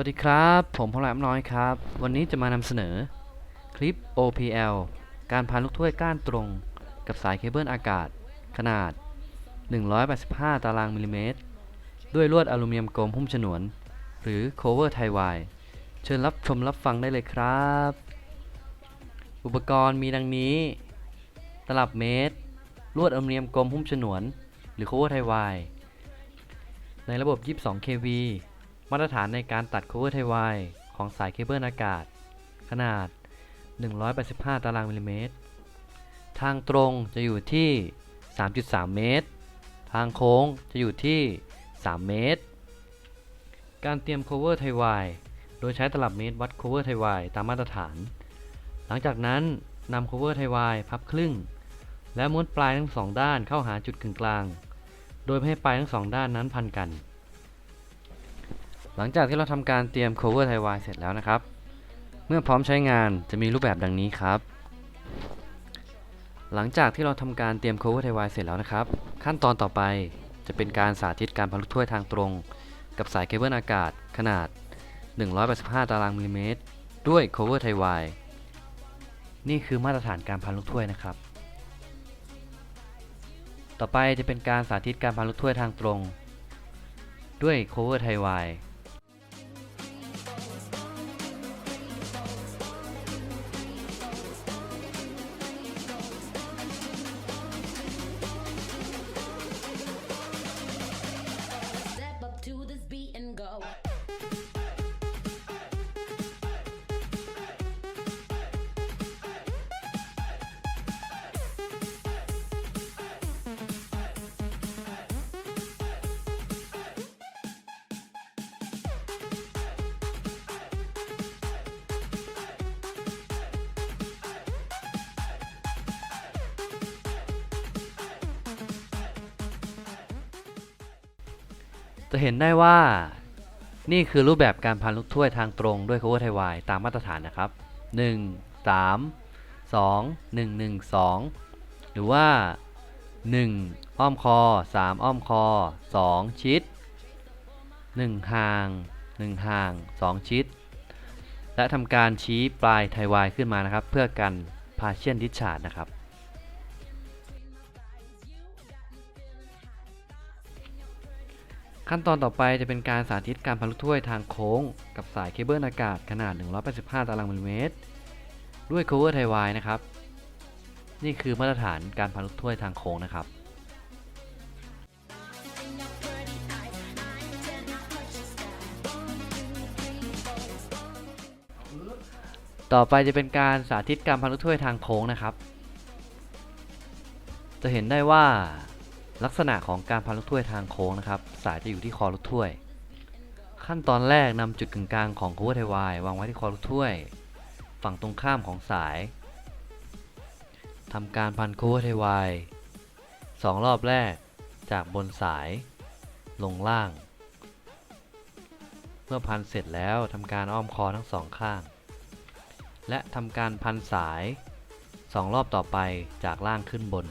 วัสดีครับ ผมพลแอมน้อยครับ วันนี้จะมานำเสนอ คลิป OPL การพันลูกถ้วยก้านตรง กับสายเคเบิลอากาศ ขนาด 185 ตารางมิลลิเมตร ด้วยลวดอลูมิเนียมกลมหุ้มฉนวน หรือ cover tie wire เชิญรับชมรับฟังได้เลยครับ อุปกรณ์มีดังนี้ ตลับเมตร ลวดอลูมิเนียมกลมหุ้มฉนวน หรือ cover tie wire ในระบบ 22 kV มาตรฐานในการตัด cover tie wire ของสายเคเบิลอากาศ ขนาด 185 ตารางมิลลิเมตร ทางตรงจะอยู่ที่ 3.3 เมตร ทางโค้งจะอยู่ที่ 3 เมตร การเตรียม cover tie wire โดยใช้ตลับเมตรวัด cover tie wire ตามมาตรฐาน หลังจากนั้นนำ cover tie wire พับครึ่ง และม้วนปลายทั้งสองด้านเข้าหาจุดกึ่งกลาง โดยไม่ให้ปลายทั้งสองด้านนั้นพันกัน หลังจากที่เราทำการเตรียม cover tie wire เสร็จแล้วนะครับ เมื่อพร้อมใช้งานจะมีรูปแบบดังนี้ครับ หลังจากที่เราทำการเตรียม cover tie wire เสร็จแล้วนะครับ ขั้นตอนต่อไปจะเป็นการสาธิตการพันลูกถ้วยทางตรง กับสายเคเบิลอากาศขนาด 185 ตารางมิลลิเมตร ด้วย cover tie wire นี่คือมาตรฐานการพันลูกถ้วยนะครับ ต่อไปจะเป็นการสาธิตการพันลูกถ้วยทางตรง ด้วย cover tie wire จะเห็นได้ว่านี่คือรูปแบบการพันลูกถ้วยทางตรงด้วย cover tie wire ตามมาตรฐานนะครับ 1 3 2 1 1 2 หรือว่า 1 อ้อมคอ 3 อ้อมคอ 2 ชิด 1 ห่าง 1 ห่าง 2 ชิด และทำการชี้ปลายไทวายขึ้นมานะครับ เพื่อกันพาเชียนดิชาร์ดนะครับ ขั้นตอนต่อไปจะเป็นการสาธิตการพันลูกถ้วยทางโค้ง กับสายเคเบิลอากาศขนาด 185 ตารางมิลลิเมตร ด้วย cover tie wire นะครับ นี่คือมาตรฐานการพันลูกถ้วยทางโค้งนะครับต่อไปจะเป็นการสาธิตการพันลูกถ้วยทางโค้งนะครับ จะเห็นได้ว่า ลักษณะของการพันลูกถ้วยทางโค้งนะครับ สายจะอยู่ที่คอลูกถ้วย ขั้นตอนแรกนำจุดกึ่งกลางของ cover tie wire วางไว้ที่คอลูกถ้วย ฝั่งตรงข้ามของสายทำการพัน cover tie wire สองรอบแรกจากบนสาย ลงล่าง เมื่อพันเสร็จแล้วทำการอ้อมคอทั้งสองข้าง และทำการพันสายสองรอบต่อไปจากล่างขึ้นบน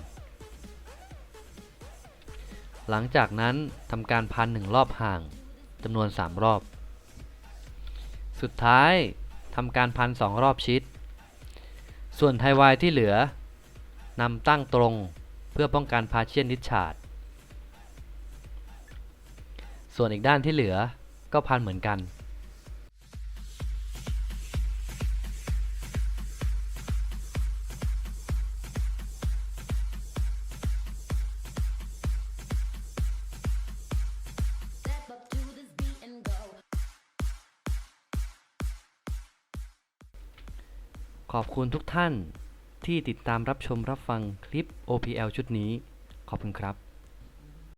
หลังจากนั้นทำการพันหนึ่งรอบห่างจำนวน 3 รอบ สุดท้ายทำการพันสองรอบชิด ส่วนไทวายที่เหลือนำตั้งตรงเพื่อป้องกันพาเชียนดิชาร์ดส่วนอีกด้านที่เหลือก็พันเหมือนกัน ขอบคุณทุกท่านที่ติดตามรับชมรับฟังคลิป OPL ชุดนี้ ขอบคุณครับ